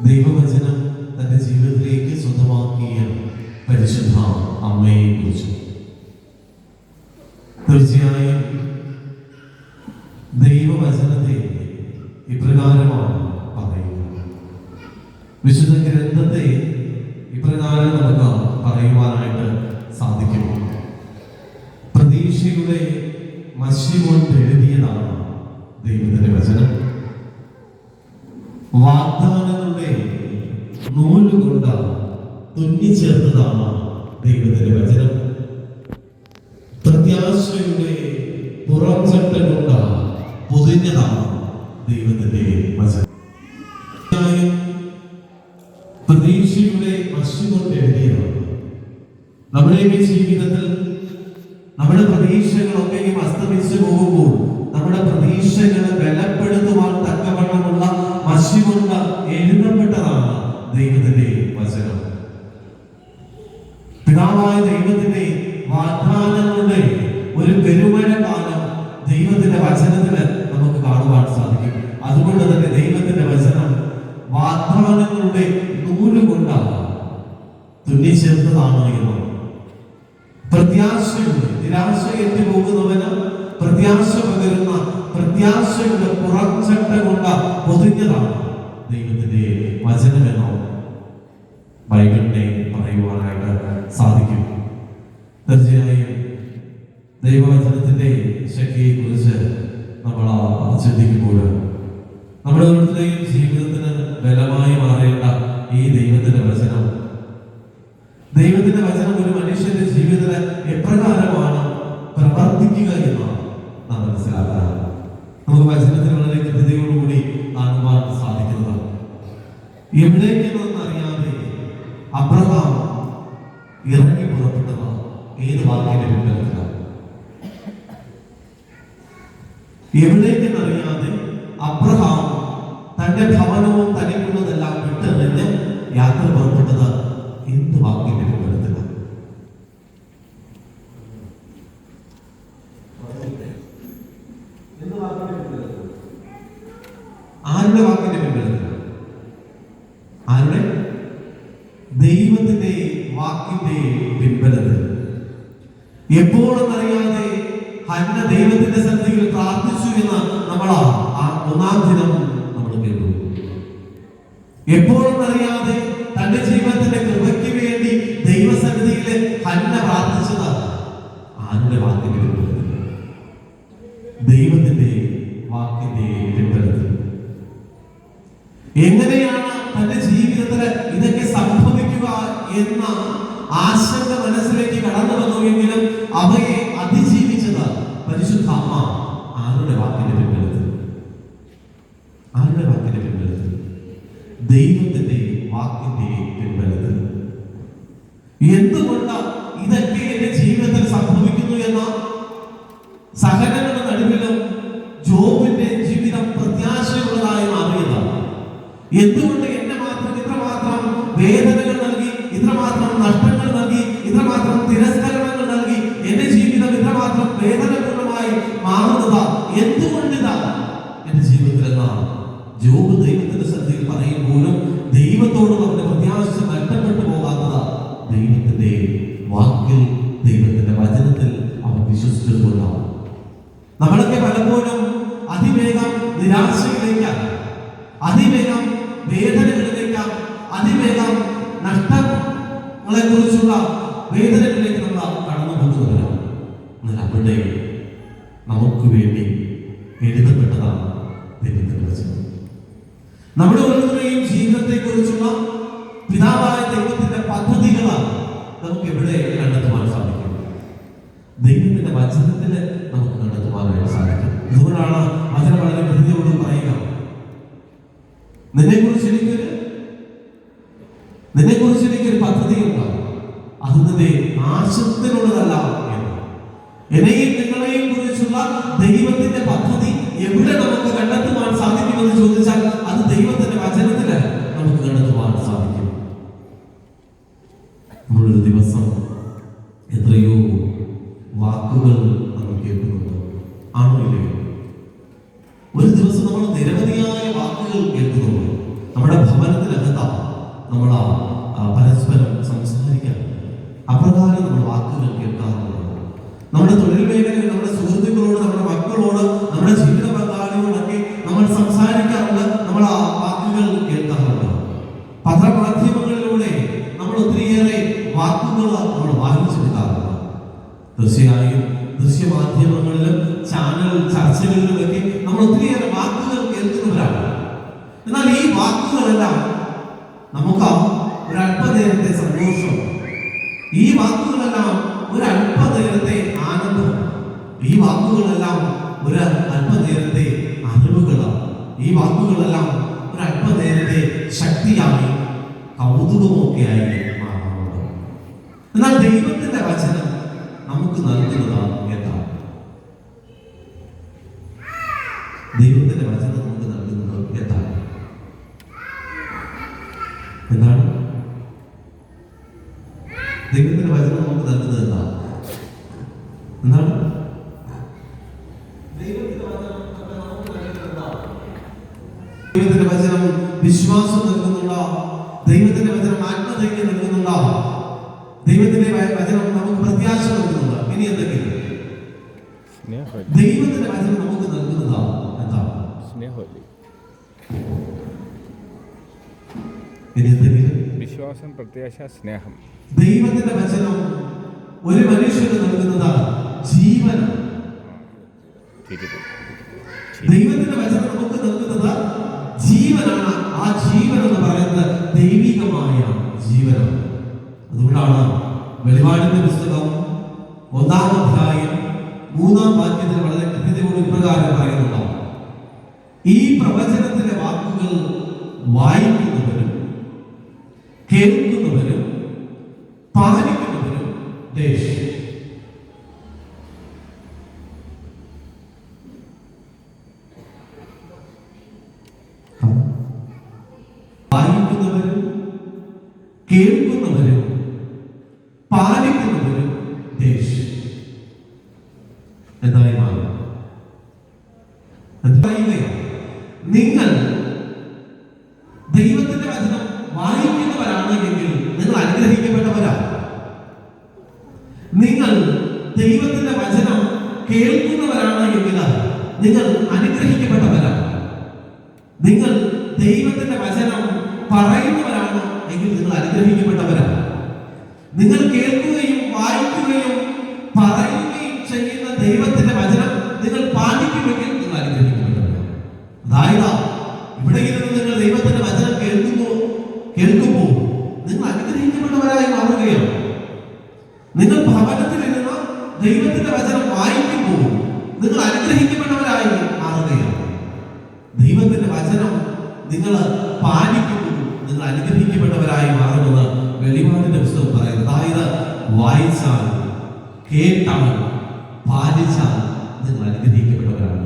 ദൈവവചനം തന്റെ ജീവിതത്തിലേക്ക് സ്വന്തമാക്കിയ പരിശുദ്ധ അമ്മയെ കുറിച്ച്. തീർച്ചയായും ദൈവവചനത്തെ ഇപ്രകാരമാണ് പറയുന്നത്. വിശുദ്ധ ഗ്രന്ഥത്തെ ഇപ്രകാരം നമുക്ക് പറയുവാനായിട്ട് സാധിക്കും. പ്രതീക്ഷയുടെ മഷി കൊണ്ട് എഴുതിയതാണ് ദൈവത്തിന്റെ വചനം. വാഗ്ദാനങ്ങളുടെ നൂലുകൊണ്ട് തുന്നിച്ചേർത്തതാണ് ദൈവത്തിന്റെ വചനം. പ്രത്യാശയുടെ പുറം ചട്ട കൊണ്ട് പൊതിഞ്ഞതാണ് ദൈവത്തിന്റെ വചനം. പ്രതീക്ഷയുടെ മഷി എഴുതിയതാണ്. നമ്മുടെയൊക്കെ ജീവിതത്തിൽ നമ്മുടെ പ്രതീക്ഷകളൊക്കെയും അസ്തമിച്ചു പോകുമ്പോൾ നമ്മുടെ പ്രതീക്ഷകളെ ബലപ്പെടുത്തുവാൻ ദൈവത്തിന്റെ വചനം. പിതാവായ ദൈവത്തിന്റെ വാഗ്ദാനങ്ങളുടെ ഒരു പെരുമഴ കാലം ദൈവത്തിന്റെ വചനത്തിന് നമുക്ക് കാണുവാൻ സാധിക്കും. അതുകൊണ്ട് തന്നെ ദൈവത്തിന്റെ വചനം വാഗ്ദാനങ്ങളുടെ നൂലുകൊണ്ടാണ് തുന്നിച്ചേർത്തതാണ് എന്ന്. നിരാശ നിരാശയേറ്റ് പോകുന്നവന് പ്രത്യാശ പകരുന്ന പ്രത്യാശയുടെ പുറച്ചട്ട കൊണ്ട പൊതിഞ്ഞതാണ് ദൈവത്തിന്റെ വചനമെന്നോ ബൈബിളിനെ പറയുവാനായിട്ട് സാധിക്കും. തീർച്ചയായും ദൈവവചനത്തിന്റെ ശക്തിയെ കുറിച്ച് നമ്മൾ ചിന്തിക്കുമ്പോൾ നമ്മുടെ ഓരോരുത്തരുടെയും ജീവിതത്തിന് ബലമായി മാറേണ്ട ഈ ദൈവത്തിന്റെ വചനം. ദൈവത്തിന്റെ വചനം ഒരു മനുഷ്യന്റെ ജീവിതത്തിൽ എപ്രകാരമാണ് പ്രവർത്തിക്കുക എന്നാണ് നാം മനസ്സിലാക്കുക നമുക്ക് വചനത്തിൽ വളരെ കൃത്യതയോടുകൂടി കാണുവാൻ സാധിക്കുന്നതാണ്. എവിടേക്കെന്ന് അറിയാതെ അബ്രഹാം ഇറങ്ങി പുറപ്പെട്ടത് ഏത് വാക്കിന്റെ പിൻബലത്തിലാണ് എവിടേക്കെന്നറിയാതെ അബ്രഹാം തന്റെ ഭവനവും തനിക്കുള്ളതെല്ലാം വിട്ടെറിഞ്ഞ് യാത്ര പുറപ്പെട്ടത് എന്ത് വാക്കിന്റെ പിൻബലത്തിലാണ് ആരുടെ വാക്കിന്റെ പിൻബലത്തിലാണ് ആരുടെ ദൈവത്തിന്റെ വാക്കിന്റെ പിൻബലത്തിൽ എപ്പോഴെന്നറിയാതെ ഹന്ന ദൈവത്തിന്റെ സന്നിധിയിൽ പ്രാർത്ഥിച്ചു എന്ന് നമ്മൾ ആ ഒന്നാം ദിനം നമ്മൾ കേട്ടു. അറിയാതെ തന്റെ ജീവിതത്തിന്റെ കൃപയ്ക്ക് വേണ്ടി ദൈവസന്നിധിയിൽ ഹന്ന പ്രാർത്ഥിച്ചത് ആരുടെ വാക്കിന്റെ ദൈവത്തിന്റെ വാക്കിന്റെ പിൻബലത്തിൽ. എങ്ങനെയാണ് തന്റെ ജീവിതത്തിൽ ഇതൊക്കെ സംഭവിക്കുക എന്ന ആശങ്ക മനസ്സിലേക്ക് കടന്നു വന്നുവെങ്കിലും അവയെ അതിജീവിച്ചത് പരിശുദ്ധ അമ്മ. ആരുടെ വാക്കിന്റെ പിൻബലത്തിൽ? ആരുടെ വാക്കിന്റെ പിൻബലത്തിൽ? ദൈവത്തിന്റെ വാക്കിന്റെ പിൻബലത്തിൽ. എന്തുകൊണ്ട് ഇതൊക്കെ എന്റെ ജീവിതത്തിൽ സംഭവിക്കുന്നു എന്ന? സഹനങ്ങളുടെ നടുവിലും ജോബിന്റെ ജീവിതം പ്രത്യാശയുള്ളതായി മാറിയതാണ് എന്തുകൊണ്ട് ജോബ് ദൈവത്തിന്റെ ശ്രദ്ധയിൽ പോലും ദൈവത്തോട് അവന്റെ പ്രത്യാശ നഷ്ടപ്പെട്ടു പോകാത്തതാ ദൈവത്തിന്റെ വാക്കിൽ ദൈവത്തിന്റെ വചനത്തിൽ അവൻ വിശ്വസിച്ചിട്ടുണ്ടാവും നമ്മളൊക്കെ പലപ്പോഴും അതിവേഗം നിരാശയിലേക്കാണ്. അതിവേഗം വേദനകളിലേക്കാണ്. അതിവേഗം നഷ്ടങ്ങളെ കുറിച്ചുള്ള വേദനകളിലേക്ക് നമ്മൾ കടന്നു പോകുന്നവരാണ്. എന്നാൽ അവിടെ നമുക്ക് വേണ്ടി എഴുതപ്പെട്ടതാണ് ദൈവത്തിന്റെ വചനം. നമ്മുടെ ഓരോരുത്തരുടെയും ജീവിതത്തെ കുറിച്ചുള്ള പിതാവായ ദൈവത്തിന്റെ പദ്ധതികളാണ് നമുക്ക് എവിടെ കണ്ടെത്തുവാൻ സാധിക്കും ദൈവത്തിന്റെ വചനത്തിൽ നമുക്ക് കണ്ടെത്തുവാനായിട്ട് സാധിക്കും. അതുകൊണ്ടാണ് വചനം വളരെ കൃത്യയോട് പറയുക. നിന്നെ കുറിച്ച് എനിക്കൊരു നിന്നെ കുറിച്ച് എനിക്കൊരു പദ്ധതി ഉണ്ടാവും അത് നിന്റെ ആശത്തിനുള്ളതല്ല എന്ന്. എന്നെയും നിങ്ങളെയും കുറിച്ചുള്ള ദൈവത്തിന്റെ പദ്ധതി എവിടെ നമുക്ക് കണ്ടെത്തുവാൻ സാധിക്കുമെന്ന് ചോദിച്ചാൽ അത് ദൈവത്തിന്റെ വചനത്തിൽ നമുക്ക് കണ്ടെത്തുവാൻ സാധിക്കും നമ്മളൊരു ദിവസം എത്രയോ വാക്കുകൾ നമ്മൾ കേൾക്കുന്നുണ്ട് ആണോ ഇല്ലയോ ഒരു ദിവസം നമ്മൾ നിരവധിയായ വാക്കുകൾ കേൾക്കുന്നുണ്ട് നമ്മുടെ ഭവനത്തിനകത്ത് ആ, പരസ്പരം സംസാരിക്കാറുണ്ട് അപ്രകാരം നമ്മൾ വാക്കുകൾ കേൾക്കാറുണ്ട്. നമ്മുടെ തൊഴിൽ മേഖലയിൽ നമ്മുടെ സുഹൃത്തുക്കളോട് നമ്മുടെ മക്കളോട് നമ്മുടെ ജീവിത പങ്കാളികളോടൊക്കെ നമ്മൾ സംസാരിക്കാറുണ്ട് നമ്മൾ ആ വാക്കുകൾ കേൾക്കാറുണ്ട്. പത്രമാധ്യമങ്ങളിലൂടെ നമ്മൾ ഒത്തിരിയേറെ വാക്കുകൾ നമ്മൾ വായിച്ചെടുക്കാറുണ്ട്. തീർച്ചയായും ദൃശ്യമാധ്യമങ്ങളിലും ചാനൽ ചർച്ചകളിലുമൊക്കെ നമ്മൾ ഒത്തിരിയേറെ വാക്കുകൾ കേൾക്കുന്നവരാണ്. എന്നാൽ ഈ വാക്കുകളെല്ലാം നമുക്ക് ഒരു അല്പനേരത്തെ സന്തോഷം. ഈ വാക്കുകളെല്ലാം ഒരു അല്പനേരത്തെ ആനന്ദം. ഈ വാക്കുകളെല്ലാം ഒരു അല്പനേരത്തെ അറിവുകളാണ്. ഈ വാക്കുകളെല്ലാം ഒരു അല്പനേരത്തെ ശക്തിയായി കൗതുകമൊക്കെയായി മാറുന്നുണ്ട്. എന്നാൽ ദൈവത്തിന്റെ വചനം നമുക്ക് നൽകുന്നതാണ് എന്താണ്? ദൈവത്തിന്റെ വചനം നമുക്ക് നൽകുന്നത് എന്താണ്? എന്താണ്? ദൈവത്തിന്റെ വചനം വിശ്വാസം നൽകുന്നുള്ള ദൈവത്തിന്റെ വചനം ആത്മധൈര്യം നൽകുന്നുണ്ടോ? ദൈവത്തിന്റെ വചനം നമുക്ക് പ്രത്യാശ നൽകുന്നുണ്ടോ? ഇനി എന്തെങ്കിലും ദൈവത്തിന്റെ വചനം നമുക്ക് നൽകുന്നതാണ് എന്താണ് സ്നേഹമല്ലേ. ഇനി എന്തെങ്കിലും വിശ്വാസം പ്രത്യാശ സ്നേഹം. ദൈവത്തിന്റെ വചനം ഒരു മനുഷ്യന് നൽകുന്നതാണ് ജീവൻ ദൈവത്തിന്റെ വചനം നമുക്ക് നൽകുന്നത് ജീവനാണ്. ആ ജീവൻ എന്ന് പറയുന്നത് ദൈവികമായ ജീവനാണ്. അതുകൊണ്ടാണ് വെളിപാടിന്റെ പുസ്തകം ഒന്നാം അധ്യായം മൂന്നാം വാക്യത്തിൽ വളരെ കൃത്യതയോട് ഇപ്രകാരം പറയുന്നുണ്ടാവും ഈ പ്രവചനത്തിന്റെ വാക്കുകൾ വായിക്കുന്നവരും കേൾക്കുന്നവരും പാലിക്കുന്നവരും ദേഷ്യം. പാലിക്കുന്നവരും കേൾക്കുന്നവരും പാലിക്കുന്നവരും ദേഷ്യം. എന്തായി മാറും? നിങ്ങൾ ദൈവത്തിന്റെ വചനം വായിക്കുന്നവരാണ് എങ്കിൽ നിങ്ങൾ അനുഗ്രഹിക്കപ്പെട്ടവരാണ് നിങ്ങൾ ദൈവത്തിന്റെ വചനം കേൾക്കുന്നവരാണ് എങ്കിൽ നിങ്ങൾ അനുഗ്രഹിക്കപ്പെട്ടവരാണ്. നിങ്ങൾ ദൈവത്തിന്റെ വചനം പറയുന്നവരാണ് എങ്കിൽ നിങ്ങൾ അനുഗ്രഹിക്കപ്പെട്ടവരാണ്. നിങ്ങൾ കേൾക്കുകയും വായിക്കുകയും നിങ്ങൾ പാലിക്കുന്നു നിങ്ങൾ അനുഗ്രഹിക്കപ്പെട്ടവരായി മാറുമെന്ന് വെളിപാടിന്റെ പുസ്തകം പറയുന്നത്. അതായത് വായിച്ചാൽ കേട്ടാൽ പാലിച്ചാൽ നിങ്ങൾ അനുഗ്രഹിക്കപ്പെട്ടവരാണ്.